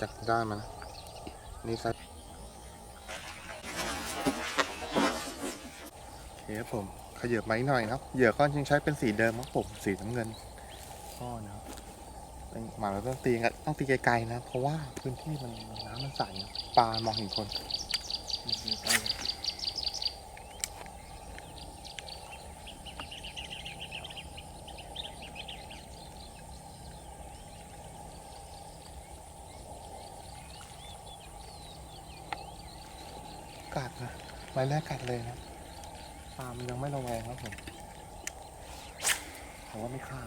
จากด้านมันนี่ไซส์โอเคครับผมขยับมาอีกหน่อยนะครับเหยื่อก็ยังใช้เป็นสีเดิมครับผมสีน้ำเงินก้อนะครับหมาเราต้องตีกันต้องตีไกลๆนะ เพราะว่าพื้นที่มันน้ำมันใสปลามองเห็นคนกั กัดนะไม้แรกกัดเลยนะปลามันยังไม่ระแวงครับผมแต่ว่าไม่ฆ่า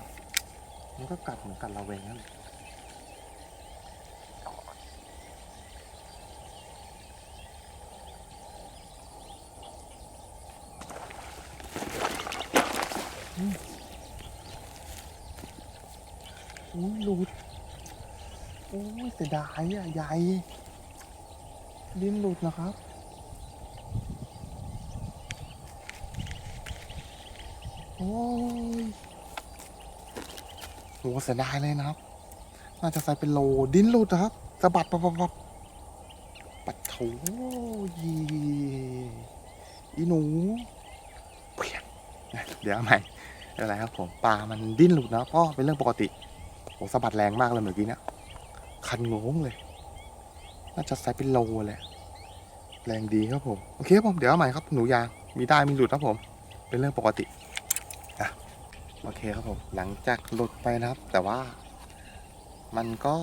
มันก็กัดเหมือนกัดระแวงนั่นแหละอุ้ยหลุดโอ้ยเสียดายอะใหญ่ลิ้นหลุดนะครับ อ้ยโหเสียดายเลยนะครับ น่าจะใส่เป็นโลดิ้นหลุดนะครับสะบัดปับปับปับปัดโถยีอีหนูเพียงนเดี๋ยวใหม่อะไรครับผมปลามันดิ้นหลุดนะพ่อเป็นเรื่องปกติโหสะบัดแรงมากเลยเมื่อกี้เนี่ยคันงงเลย น่าจะใส่เป็นโลเลยแรงดีครับผม โอเคครับผม เดี๋ยวเอาใหม่ครับ หนูยาง มีได้มีหลุดครับผม เป็นเรื่องปกติ โอเคครับผมหลังจากหลุดไปนะครับ แต่ว่ามันก็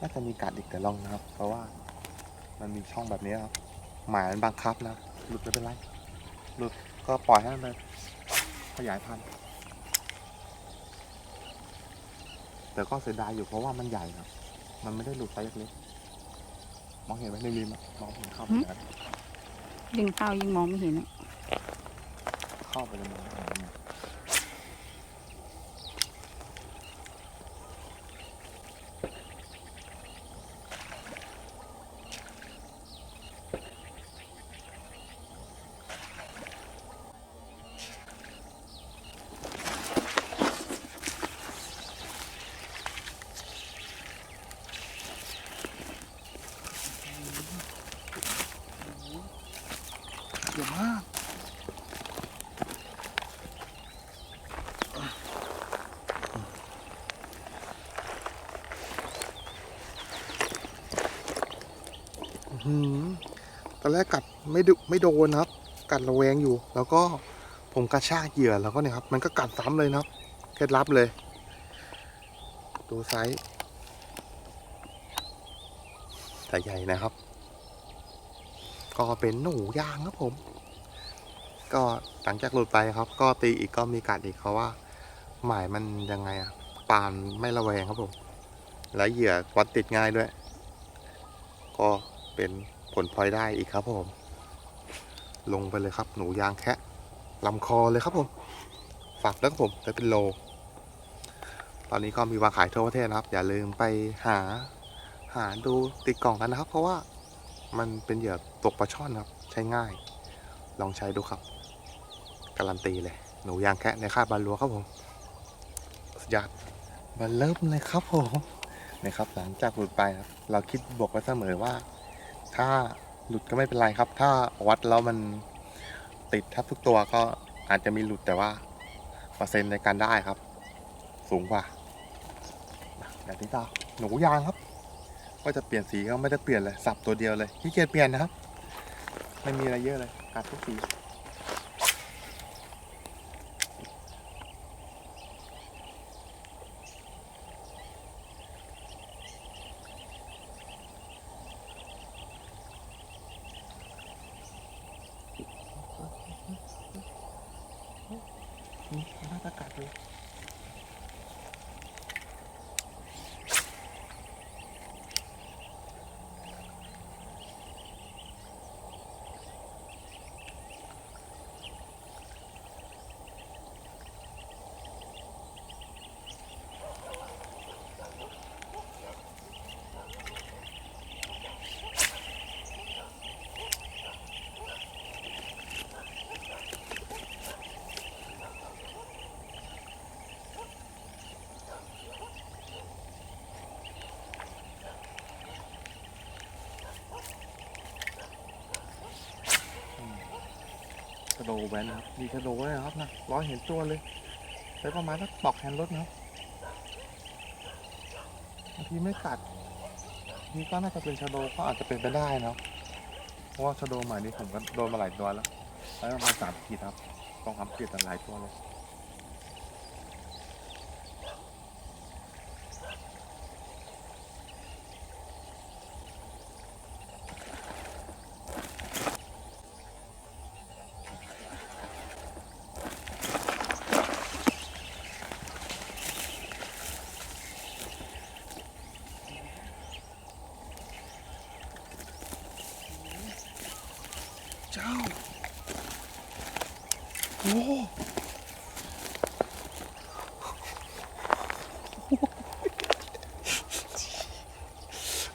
น่าจะมีการอีกแต่ลองนะครับ เพราะว่ามันมีช่องแบบนี้ครับหมายมันบังคับนะหลุดไม่เป็นไรหลุดก็ปล่อยให้มันขยายพันธุ์แต่ก็เสียดายอยู่เพราะว่ามันใหญ่ครับ มันไม่ได้หลุดไซส์เล็กมองเห็นไหมในริมมองเห็นเข้าไปแล้วยิ่งเข้ายิ่งมองไม่เห็น อะเข้าไปเลยมองเห็นเนี่ย เยอะมากอื้อหือ ตอนแรกกัดไม่ดุไม่โดนนะครับ กัดระแวงอยู่ แล้วก็ผมกระชากเหยื่อแล้วก็เนี่ยครับ มันก็กัดซ้ำเลยนะครับเคล็ดลับเลย ดูไซส์แต่ใหญ่นะครับ ก็เป็นหนูยางครับผม ก็หลังจากหลุดไปครับ ก็ตีอีกก็มีกัดอีกเขาะว่า หมายมันยังไงอะปานไม่ระแวงครับผม และเหยื่อวัดติดง่ายด้วย ก็ เป็นผลพลอยได้อีกครับผม ลงไปเลยครับหนูยางแคะลำคอเลยครับผม ฝากแล้วครับผมจะเป็นโล ตอนนี้ก็มีวางขายทั่วประเทศนะครับ อย่าลืมไปหาหาดูติดกล่องกันนะครับ เพราะว่ามันเป็นเหยื่อตกปลาช่อนครับ ใช้ง่าย ลองใช้ดูครับ การันตีเลย หนูยางแคะในค่าบานลัวครับผมสุดยอดมาเริ่มเลยครับผมนะครับหลังจากหลุดไปครับ เราคิดบอกไว้เสมอว่า ถ้าหลุดก็ไม่เป็นไรครับ ถ้าวัดแล้วมันติดแทบทุกตัวก็อาจจะมีหลุดแต่ว่าเปอร์เซ็นต์ในการได้ครับ สูงกว่าแบบนี้ต่อหนูยางครับ ก็จะเปลี่ยนสีก็ไม่ได้เปลี่ยนเลยสับตัวเดียวเลยขี้เกียจเปลี่ยนนะครับ ไม่มีอะไรเยอะเลยกัดทุกสีนี่น่าจะกัดเลย โดแวนะครับ มีชะโดด้วยนะครับนะร้อยเห็นตัวเลยใช้ประมาณสักปอกแฮนด์รถนะครับบางทีไม่กัด นี่ก็น่าจะเป็นชโดก็อาจจะเป็นไปได้นะเพราะว่าชโดใหม่นี้ผมก็โดนมาหลายตัวแล้วใช้ประมาณสามขีดครับ ต้องทำขีดหลายตัวเลย เจ้า โอ้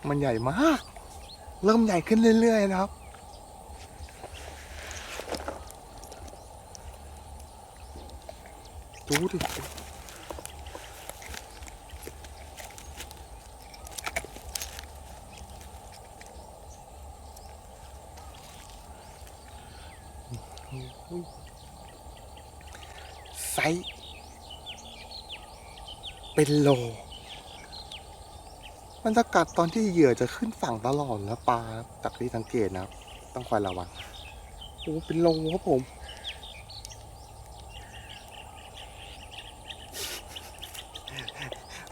มันใหญ่มาก เริ่มใหญ่ขึ้นเรื่อย ๆ นะครับ ดูดิไซเป็นโล มันจะกัดตอนที่เหยื่อจะขึ้นฝั่งตลอดแล้วปลาจากที่สังเกตนะครับ ต้องคอยระวังโอ้เป็นโลครับผม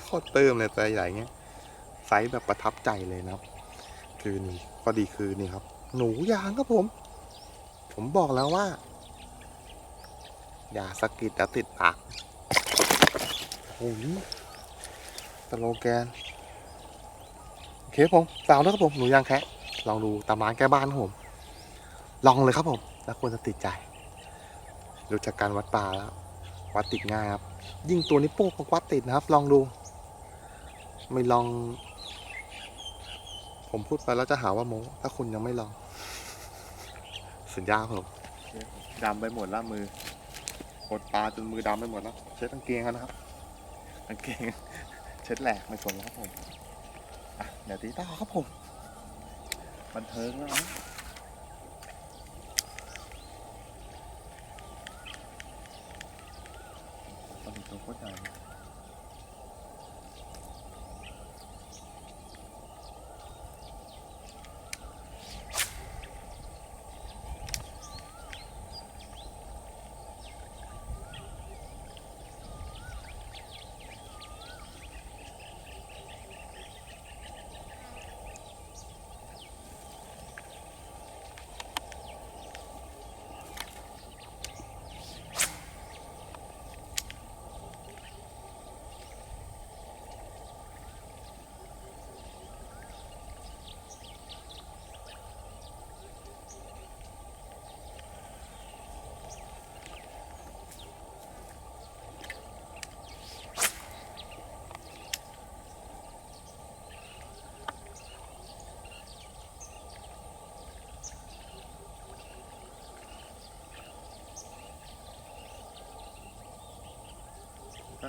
โคตรเติมเลยตัวใหญ่เงี้ยไซส์แบบประทับใจเลยนะครับ คือนี่ข้อดีคือนี่ครับ หนูยางครับผม ผมบอกแล้วว่า อย่าสะกิดแล้วติดปากโอ้ยสโลแกน โอเคผมสาวนะครับผมหนูยางแคะลองดูตามร้านแก้บ้านครับผมลองเลยครับผม แล้วควรจะติดใจรู้จักการวัดปลาแล้ว วัดติดง่ายครับ ยิ่งตัวนี้โป๊กก็วัดติดนะครับ ลองดู ไม่ลอง ผมพูดไปแล้วจะหาว่าโม้ถ้าคุณยังไม่ลอง สัญญาครับผมดำไปหมดแล้วมือกดปลาจนมือดำไปหมดแล้วเช็ดกางเกงกันนะครับกางเกงเช็ดแหลกไม่สนแล้วครับผม เดี๋ยวตีต่อครับผม บันเทิงแล้วนะตอนนี้ตัวโคตรใหญ่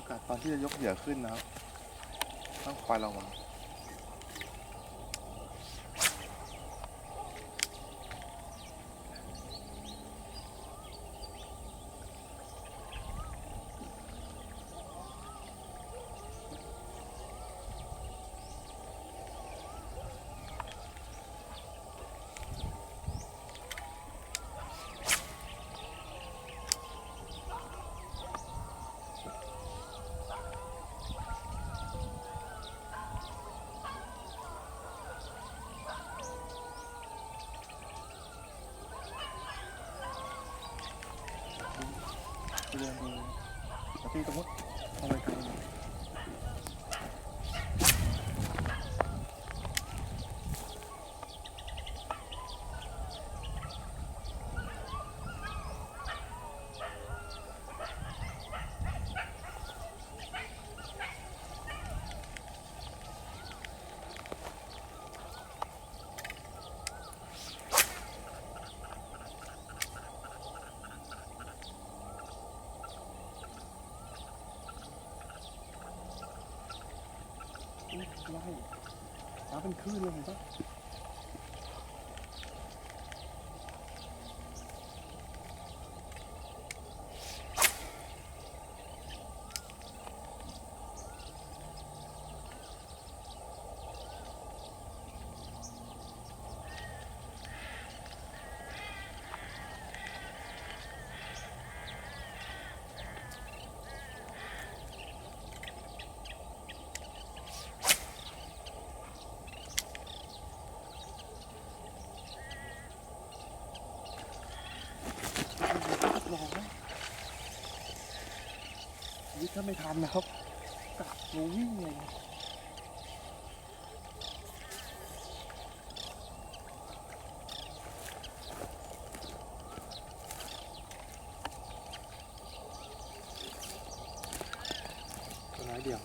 กาศตอนที่จะยกเหยื่อขึ้นนะครับ ต้องคอยระวัง ไปเดินดูแต่พี่ตรงนู้นเอาไปไกลหน่อยอุ๊ยไล่น้ำ เป็นคลื่นเลยเห็ นปะไม่ทันนะครับกะหนูวิ่งเลยตัวน้อยเดียว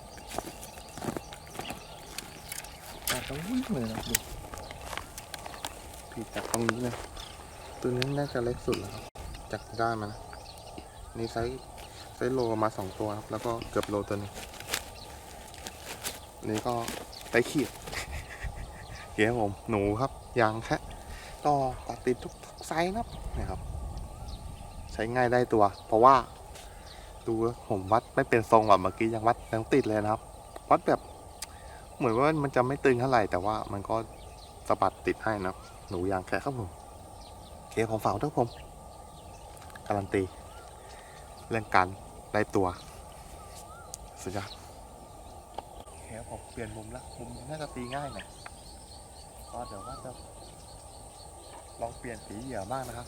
แต่ต้องวิ่งเลยนะดูผิดจากตรงนี้เลยตัวนี้น่าจะเล็กสุดแล้วครับจากได้มานะนี่ไซส์ ไซส์โลมาสองตัวครับ แล้วก็เกือบโลตัวนึงนี่ก็ไปขีดเฮ้ยผมหนูครับยางแค่ก็ตัดติดทุกไซส์นะครับนะครับ ใช้ง่ายได้ตัว เพราะว่า ดูแล้วผมวัดไม่เป็นทรงแบบเมื่อกี้ยังวัดยังติดเลยนะครับ วัดแบบเหมือนว่ามันจะไม่ตึงเท่าไหร่แต่ว่ามันก็สะบัดติดให้นะหนูยางแค่ครับผมโอเคผมฝากด้วยผมการันตี เรื่องการ ได้ตัว สุดยอดโอเคผมเปลี่ยนมุมแล้วมุมน่าจะตีง่ายหน่อยก็เดี๋ยวว่าจะลองเปลี่ยนสีเหยื่อบ้างนะครับ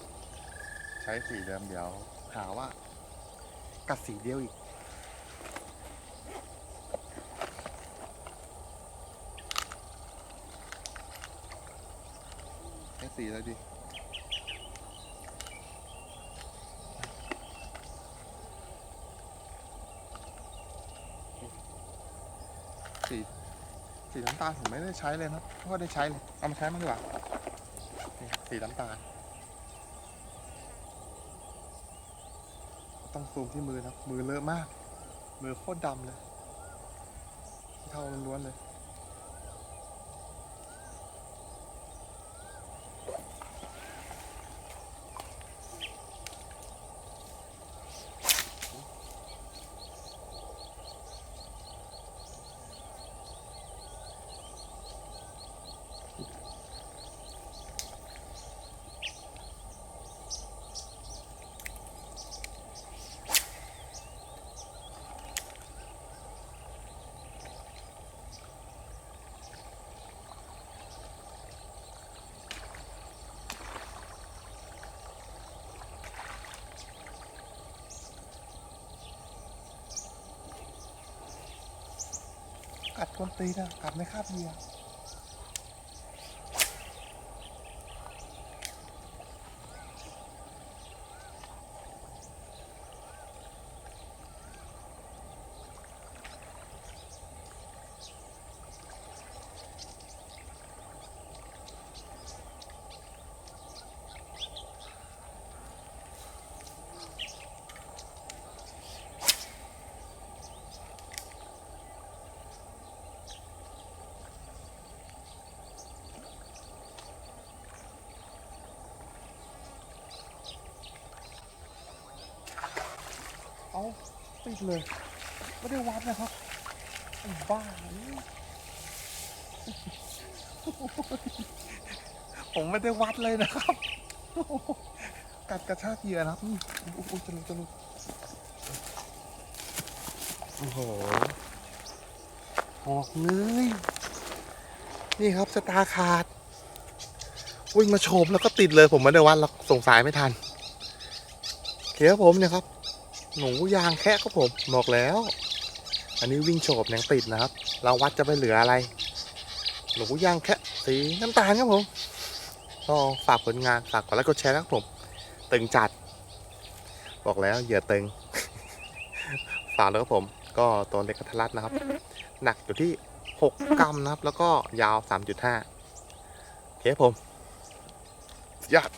ใช้สีเดิมเดี๋ยวหาว่า กัดสีเดียวอีกใช้สีอะไรดี สีสีน้ำตาลผมไม่ได้ใช้เลยนะเพราะว่ได้ใช้เลยเอามาใช้มั้งดีกว่าสีน้ำตาลต้องซูมที่มือนะมือเลอะมาก มือโคตรดำเลยเท่าล้วนเลย กัดคนตีนะกัดไม่คาบเหยื่อ เอาติดเลย ไม่ได้วัดนะครับไอ้บ้าผมไม่ได้วัดเลยนะครับ กัดกระชากเหยื่อนะครับโอ้ยจะลุกจะลุกโอ้โหออกเลยนี่ครับสตาขาด วิ่งมาโฉบแล้วก็ติดเลยผมไม่ได้วัดแล้วส่งสายไม่ทันเคครับผมเนี่ยครับ หนูยางแค่ครับผมบอกแล้ว อันนี้วิ่งโฉบยังติดนะครับ เราวัดจะไปเหลืออะไร หนูยางแค่สีน้ำตาลครับผมก็ฝากผลงานฝากกดไลค์กดแชร์นะครับผม ตึงจัด บอกแล้วเหยื่อตึง ฝากแล้วครับผม ก็ตัวเล็กกระทะรัดนะครับ หนักอยู่ที่ 6 กรัมนะครับ แล้วก็ยาว 3.5โอเคครับผมยอด